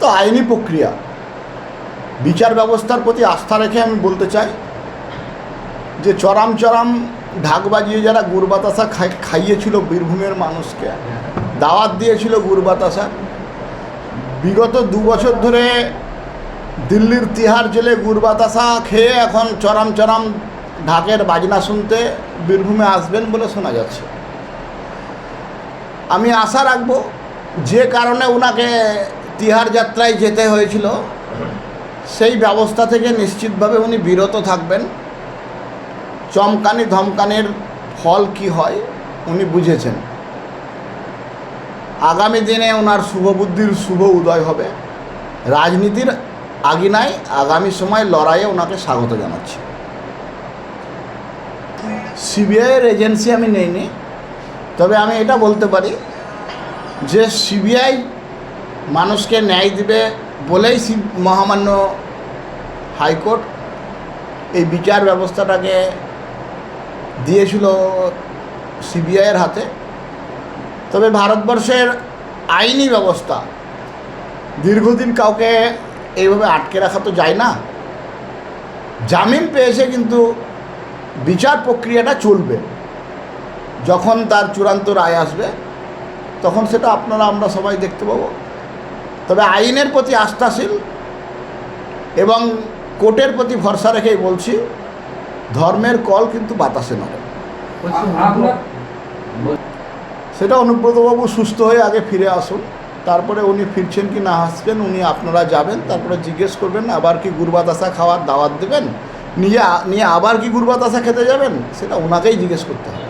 তো আইনি প্রক্রিয়া। বিচার ব্যবস্থার প্রতি আস্থা রেখে আমি বলতে চাই যে চরাম চরাম ঢাক বাজিয়ে যারা গুড় বাতাসা খাই- খাইয়েছিল বীরভূমের মানুষকে, দাওয়াত দিয়েছিল গুড় বাতাসা, বিগত দু বছর ধরে দিল্লির তিহার জেলে গুড় বাতাসা খেয়ে এখন চরাম চরাম ঢাকের বাজনা শুনতে বীরভূমে আসবেন বলে শোনা যাচ্ছে। আমি আশা রাখব যে কারণে ওনাকে তিহার যাত্রায় যেতে হয়েছিল, সেই ব্যবস্থা থেকে নিশ্চিতভাবে উনি বিরত থাকবেন। চমকানি ধমকানের ফল কি হয়, উনি বুঝেছেন। আগামী দিনে ওনার শুভবুদ্ধির শুভ উদয় হবে। রাজনীতির আগিনায় আগামী সময় লড়াইয়ে ওনাকে স্বাগত জানাচ্ছি। সিবিআইয়ের এজেন্সি আমি নেইনি, তবে আমি এটা বলতে পারি যে সিবিআই মানুষকে ন্যায় দিবে বলেই মহামান্য হাইকোর্ট এই বিচার ব্যবস্থাটাকে দিয়েছিল সিবিআইয়ের হাতে। তবে ভারতবর্ষের আইনি ব্যবস্থা, দীর্ঘদিন কাউকে এইভাবে আটকে রাখা তো যায় না। জামিন পেয়েছে কিন্তু বিচার প্রক্রিয়াটা চলবে। যখন তার চূড়ান্ত রায় আসবে, তখন সেটা আপনারা, আমরা সবাই দেখতে পাবো। তবে আইনের প্রতি আস্থাশীল এবং কোর্টের প্রতি ভরসা রেখেই বলছি, ধর্মের কল কিন্তু বাতাসে নড়ে। সেটা অনুব্রতবাবু সুস্থ হয়ে আগে ফিরে আসুন, তারপরে উনি ফিরছেন কি না আসবেন উনি আপনারা যাবেন, তারপরে জিজ্ঞেস করবেন, আবার কি গুরবাতাসা খাওয়ার দাওয়াত দেবেন, নিয়ে নিয়ে আবার কি গুরবাতাসা খেতে যাবেন, সেটা ওনাকেই জিজ্ঞেস করতে হবে।